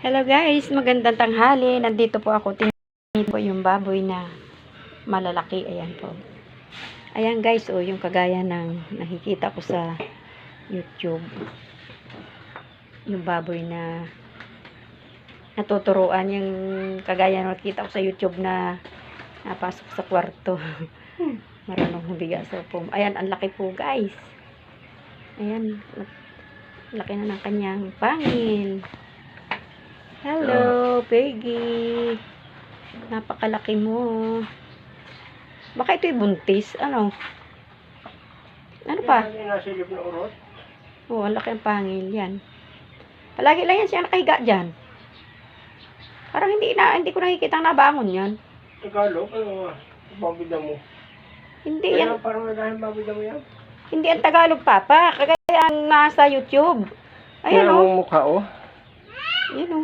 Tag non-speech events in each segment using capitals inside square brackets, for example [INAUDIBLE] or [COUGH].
Hello guys, magandang tanghali. Nandito po ako. Tingnan po yung baboy na malalaki. Ayan po. Ayan guys, oh, yung kagaya ng nakikita ko sa YouTube. Yung baboy na natuturuan yung kagaya na nakita ko sa YouTube na napasok sa kwarto. [LAUGHS] Marunong humiga sa upo. Ayan, ang laki po guys. Ayan, laki na ng kanyang pangil. Hello, Peggy. Napakalaki mo. Baka ito'y buntis. Ano? Ano pa? Yan. Oo, ang laki ang pangil. Yan. Palagi lang yan siya nakahiga dyan. Parang hindi na, hindi ko nakikita nabangon yan. Tagalog, ano babida mo. Hindi yan, Kaya parang nagahing babida mo yan. hindi ang Tagalog, Papa. Kagaya ang nasa YouTube. Ayan Yan o. ang mukha, oh. Yan o.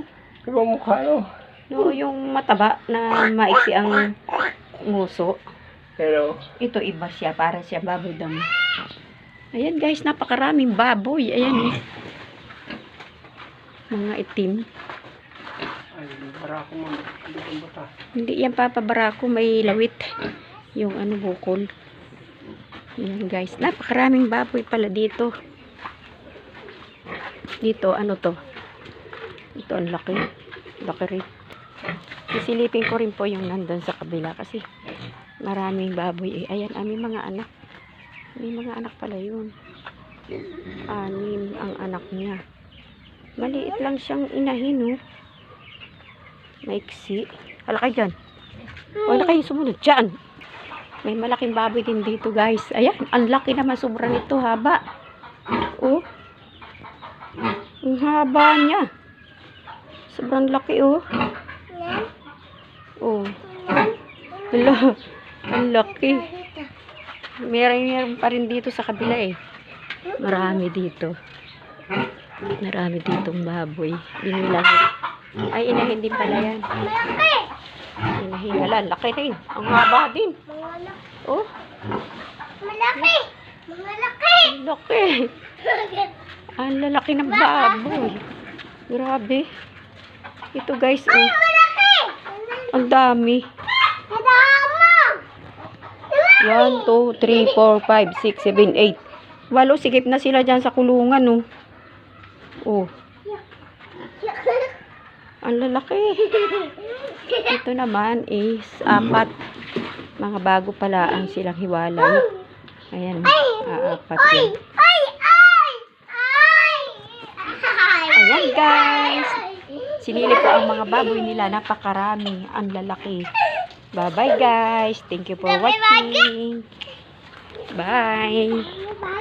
Ang mukha, oh. No, yung mataba na maiksi ang nguso. Hello. Ito iba siya, para siya baboy damo. Ayan guys, napakaraming baboy. Ayan eh. Mga itim. Ay, para ako mo. Hindi yan papabarako, may lawit. Yung ano bukol. Ayan guys, napakaraming baboy pala dito. Dito, ano to? Ito ang laki. Laki rin. Sisilipin ko rin po yung nandun sa kabila kasi maraming baboy eh. Ayan, aming mga anak. May mga anak pala yun. Anim ang anak niya. Maliit lang siyang inahin, oh. Maiksi. Hala kayo dyan. Wala kayo sumunod dyan. May malaking baboy din dito, guys. Ayan, ang laki naman sobra nito, haba. Oh. Ang haba niya. Sobrang laki, oh. Oh. Hala, ang laki. Meron, meron pa rin dito sa kabila, eh. Marami dito. Marami ditong baboy. Binilang. Ay, inahin din pala yan. Inahin. Ang laki rin. Ang haba din. Oh, Malaki! Malaki! ang laki. [LAUGHS] Ang lalaki ng baboy. Grabe. Ito guys, oh. Malaki! Ang dami. 1, 2, 3, 4, 5, 6, 7, 8. Walo, sigip na sila dyan sa kulungan, oh. Oh, ang lalaki. Ito naman is apat. Mga bago pala ang silang hiwalay. Ayan, aapat yan. Ay! Ay! Ay! Ay! Ayan guys. Sinilip ko ang mga baboy nila. Napakarami. Ang lalaki. Bye-bye guys. Thank you for watching. Bye.